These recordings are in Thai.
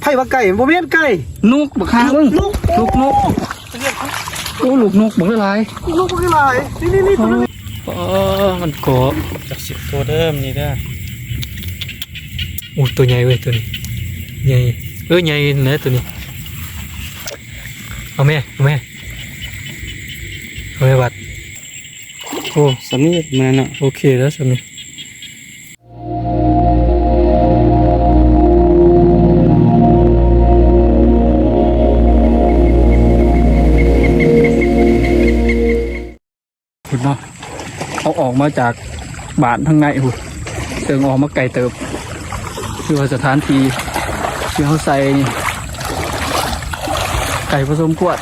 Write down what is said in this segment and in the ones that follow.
ไผ่ว่าไก่บ่แม่นไก่นกบักฮามึงลูกลูกนกโอ้ลูกนกบักละลายลูกบ่คือหลายนี่นี่นี่ตัวนึงเออมันเกาะจากสิบตัวเดิมนี่เด้อโอ้ตัวใหญ่เว้ยตัวนี้ใหญ่เออใหญ่เนื้อตัวนี้เอาแม่เอาแม่เอาแม่บัดโอ้สำนีมันน่ะโอเคแล้วสามี ออกมาจากบ้านทางในหุ่นเติงออกมาไกลเติบ คือว่าสถานที่ที่เขาใส่ไก่ผสมกวด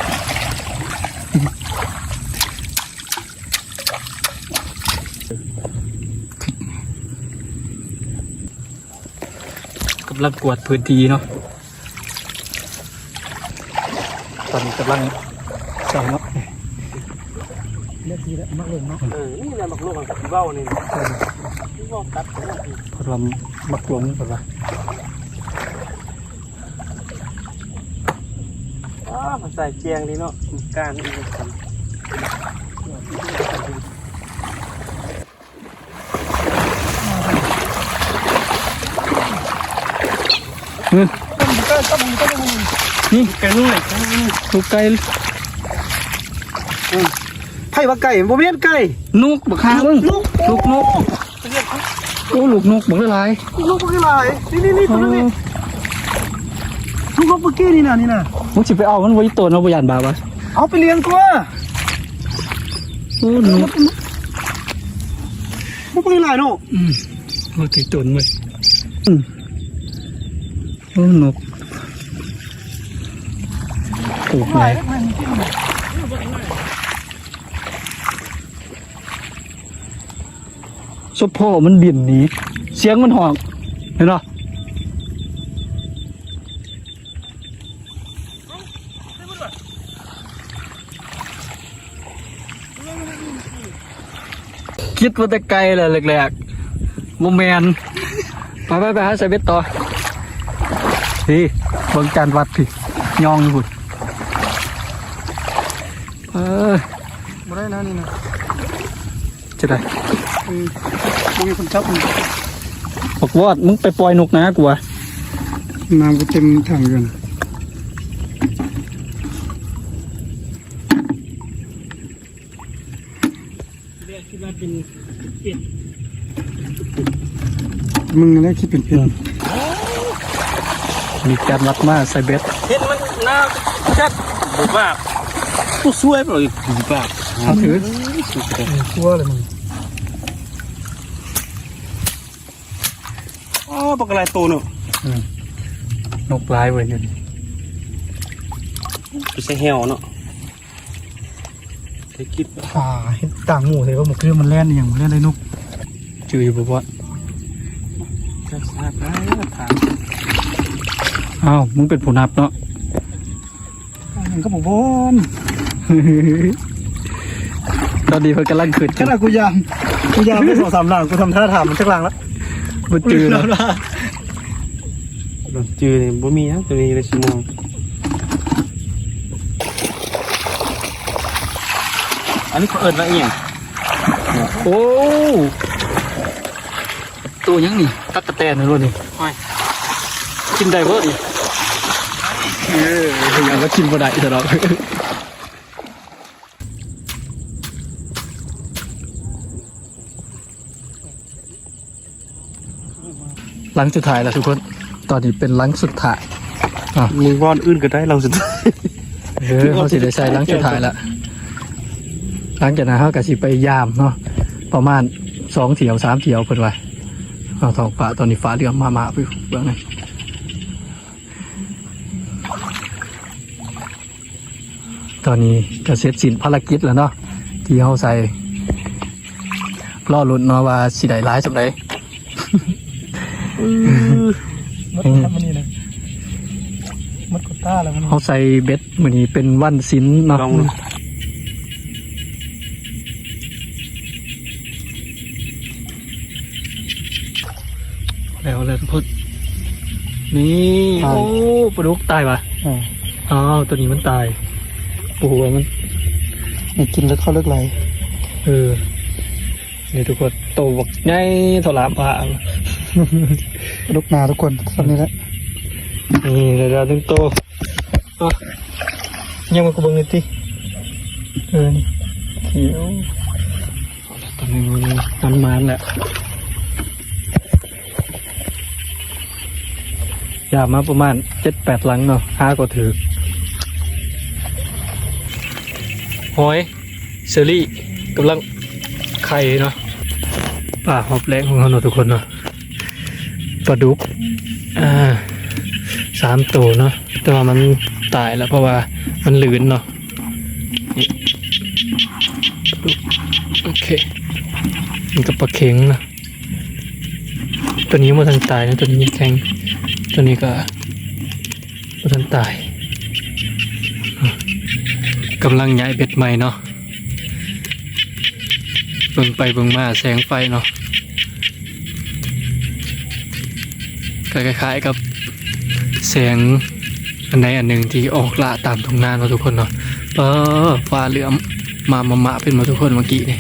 กำลังกวดพื้นที่เนาะตอนนี้กำลังใส่เนาะ เลือกทีละมักลงเนาะเออนี่แหละมักลูกของเบ้านี่ที่ว่าตัดพอเรามักลงก่อนว่าอ้ามันใส่เจียงดีเนาะการอีกคนนี่ไก่ลูกไหนลูกไก่ ไผ่ว่าไก่บ่แม่นไก่นกบักฮามึงลูกลูกนกโอ้ลูกนกบักละลายลูกบ่คือหลายนี่นี่นี่ตัวนึงนี่ลูกนกเมื่อกี้นี่น่ะนี่น่ะมึงสิไปเอามันไว้ตัวเนาะบ่ยานบาปะเอาไปเลี้ยงตัวโอ้นกลูกบ่คือหลายเนาะอืมโอ้ติดตนเว้ยอืมโอ้นกโอ้ไหน สะโพกมันบินหนีเสียงมันหอกเห็นปะคิดว่าแต่ไกลเลยแรกๆโมแมนไปไปไปหาใส่เบ็ดต่อพี่เบิ่งจานวัดพี่ยองอยู่พุ่นเออบ่ได้แล้วนี่นะจะได้อื มบ่มีคนจับมันบอกวอดมึงไปปล่อยนกนะกูวะน้ำก็เต็มถังอยู่นะมึงอะไรคิดเป็นเพี้ยนมีการวัดมาใส่เบ็ดเห็นมันน่าชัดบุบ้าผู้ช่วยเล่าบุบ้าเอาถือทั่วเลยมึง อ๋อปากกาตัวเนาะนกลายไว้อยู่นี่ไปใส่เหี่ยวเนาะได้คิดว่าอ่าเห็นต่างหมู่เลยว่าหมูคือมันแล่นอหย่างมันแล่นได้นุกจืออยู่บ่วะจะทราบได้ถามอ้าวมึงเป็นผู้นับเนาะมันก็บอกบอนตอนนี้เพิ่นกำลังขึ้นขนาดกูยามกูยามไปสองสามหลังกูทำท่าถามมันสักหลังแล้ว บ่จือแล้วจือเนี่ยบ่มีนะตัวนี้เลยชิมองอันนี้เขาเอิญว่าเอียงโอ้ตัวยังนี่ตักกะแตนนี่รุ่นนี่ห้อยกินได้บ่นี่เออยังว่ากินบ่ได้ซะดอก หลังสุดท้ายแล้วทุกคน ตอนนี้เป็นหลังสุดท้ายมึงวอนอื่นก็ได้เราสุดท้ายเออเขาสิได้ใส่หลังสุดท้ายละหลังจากนั้นเขาก็สิไปยามเนาะประมาณสองเถียวสามเถียวเพิ่นว่าเอาทองฟ้าตอนนี้ฟ้าเรืองมามาไปเบื้องในตอนนี้ก็เสร็จสิ้นภารกิจแล้วเนาะที่เขาใส่รอลุ้นเนาะว่าสิได้ร้ายสำไร มัดทำมันนี่นะมดกดต้าแล้วมันเขาใส่เบ็ดมือนี้เป็นวันศิลเนาะลองดูแล้วแล้วทุกคนนี่โอ้ปลาดุกตายปะอ่าอ้าวตัวนี้มันตายปูหัวมันไม่กินแล้วเขาเลิกไหลเออนี่ทุกคนโตบักใหญ่เท่าหลามปลา ลูกนาทุกคนตอนนี้แหละนี่เดี๋ยวเราถึงโตอะยังมันก็เบิ่งเลยติเออนี่เขียวตอนนี้มันมันแหละยามาประมาณเจ็ดแปดหลังเนาะห้าก็ถือหอยเซอรี่กำลังไข่เนาะป่าหอบแรงของเราเนาะทุกคนเนาะ ปลาดุกอ่าสามตัวเนาะแต่ว่ามันตายแล้วเพราะว่ามันหลืนเนาะโอเคมันกับปลาเข็งนะตัวนี้มันทันตายนะตัวนี้ยังแข็งตัวนี้ก็มันทันตายกำลังย้ายเบ็ดใหม่เนาะเบิ่งไปเบิ่งมาแสงไฟเนาะ ก็คล้ายๆกับแสงอันใดอันหนึ่งที่ออกละตามทุ่งนาเนาะทุกคนเนาะเออฟ้าเหลือมมามามาเป็นมาทุกคนเมื่อกี้นี่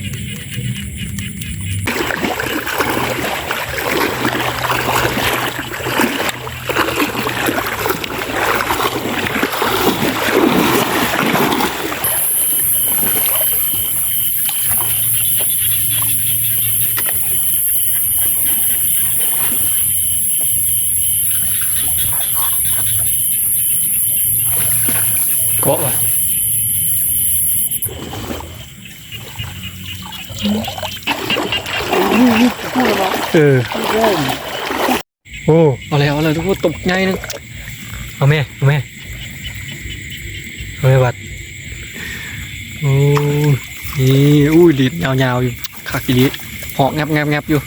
เกาะว่ะเออโอ้เอาแล้วเอาแล้วทุกคนตกใจนึงเอาแม่เอาแม่เอาแม่วัดโอ้นี่อุ้ยลิ้นยาวๆอยู่คักลีเหอกงับงับงับอยู่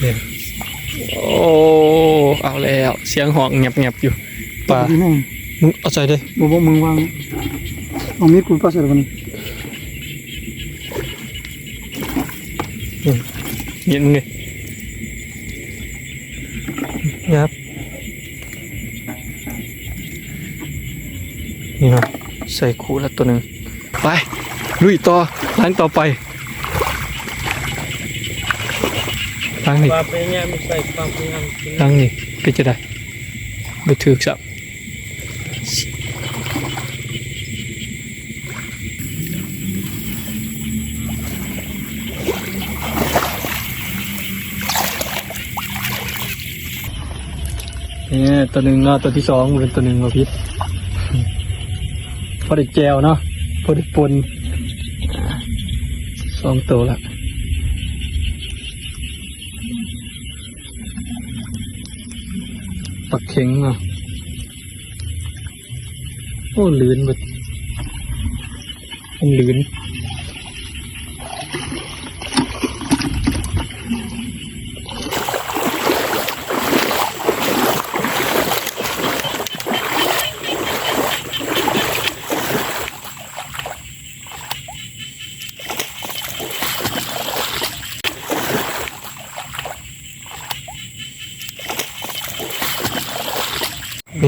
เนี่ย โอ้เอาแล้วเสียงหอกงับงับอยู่ป่าดีแม่งมึงเอาใจเด้บอกว่ามึงวางเอามีดกูป้าเสร็จแล้วมันเย็นมึงเลยยับนี่เนาะใส่คูแล้วตัวหนึ่งไปลุยต่อล้างต่อไปล้างนี่ ความพยายามใส่ความพยายาม กินล้งนี่ก็จะได้ไปถือสับเนี่ยตัวหนึ่งเนาะตัวที่สองเป็นตัวหนึ่งมาพิษพอได้แจวเนาะพอได้ปนสองตัวละ ปักเข็งเนาะโอ้ลืนแบบมันลืน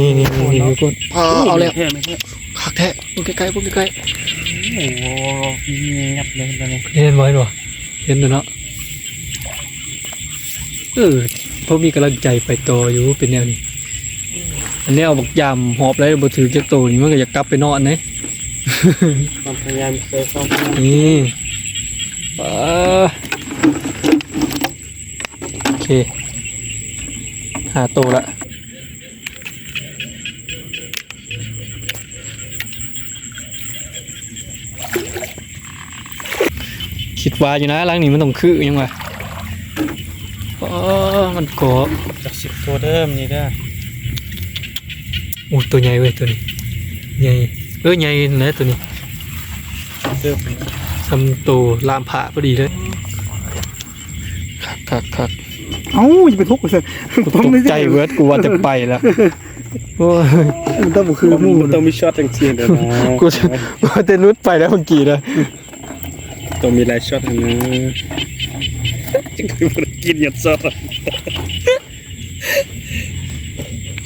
นี่นี่นี่นี่ทุกคนเอาเอาแล้วแค่ไม่แค่ขักแท้พวกใกล้ๆพวกใกล้โอ้โหงับเลยตอนนี้ๆเห็นไว้หรอเห็นแล้วเนาะเออเพราะมีกำลังใจไปต่ออยู่เป็นแนวนี้ อันนี้เอาบักยามหอบแล้วบ่ถือจักโตนี่มันก็อยากกลับไปนอนเด้ความพยายามใส่ความพยายามนี่ปะโอเคหาโตวละ ว่าอยู่นะล้างนี้มันต้องคือยังไงอ๋อมันเกาะจากสิบตัวเดิมนี่ได้โอ้ตัวใหญ่เว้ยตัวนี้ใหญ่เออใหญ่เลยตัวนี้เดิมทำตัวลามผาพอดีเลยคักคักคักเอ้าอย่าไปทุกข์เลยต้องตไม่กใจเวิร์ดกูว่าจะไปแล้วโอ้ยมันต้องบอกคือหมูมันต้องมีช็อตจังซี่เด้อนะกูจะกูจะนุดไปแล้วเมื่อกี้นะ ต้องมีหลายช็อตนะจจะกินหยดซอส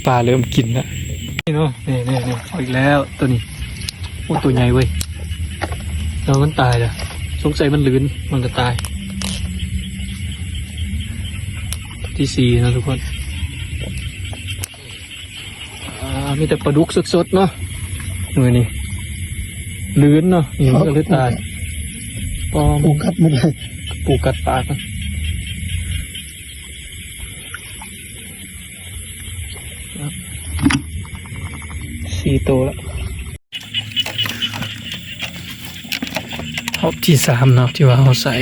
ปลาเริ่มกินแล้วนี่เนาะนี่นี่นี่เอาอีกแล้วตัวนี้โอ้ตัวใหญ่เว้ยแล้วมันตายเลยสงสัยมันลื่นมันจะตาย ที่สี่นะทุกคนอ่ามีแต่ปลาดุกสดๆเนาะมือนี่ลื่นเนาะนี่มันก็เลยตาย ปอมปูกัดหมดเลยปูกัดปากมันสี่ตัวแล้วรอบที่สามเนาะที่ว่าเขาใส่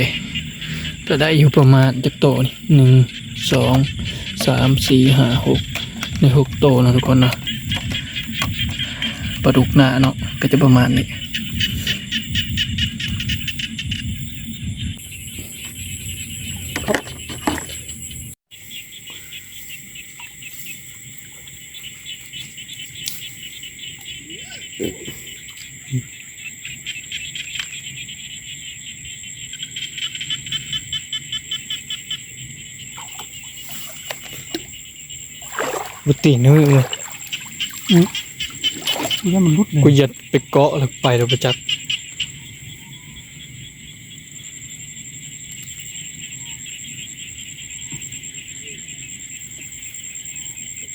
จะได้อยู่ประมาณจากโตวนี่หนึ่งสองสามสี่ห้าหกในหกโตวนะทุกคนนะปลาดุกหนาเนาะก็จะประมาณนี้ บุตีนึกเลยนี่มันรุดเลยกูยัดไปเกาะแล้วไปแล้วประจักษ์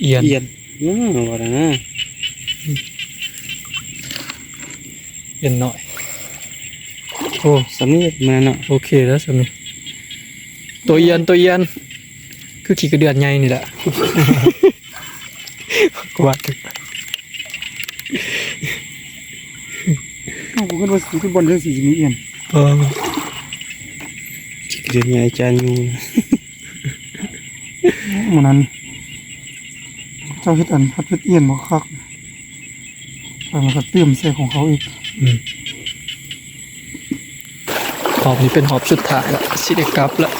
เอียนเอียนอืมว่าแล้วนะ เอียนหน่อย โอ้สำนีมันเนาะโอเคแล้วสามีตัวเอียนตัวเอียนคือขี่กระเดือนใหญ่นี่แหละกูว่าถึงกูก็ว่าสีที่บอลเรื่องสีนี้เอียนเออจิกเดือนใหญ่จานยูหมันนั้นเจ้าเฮ็ดอันพัดเฮ็ดเอียนบ่คักไปมันก็เติมใส่ของเขาอีก หอบนี้เป็นหอบสุดท้ายแล้วสิเดกลับแล้ว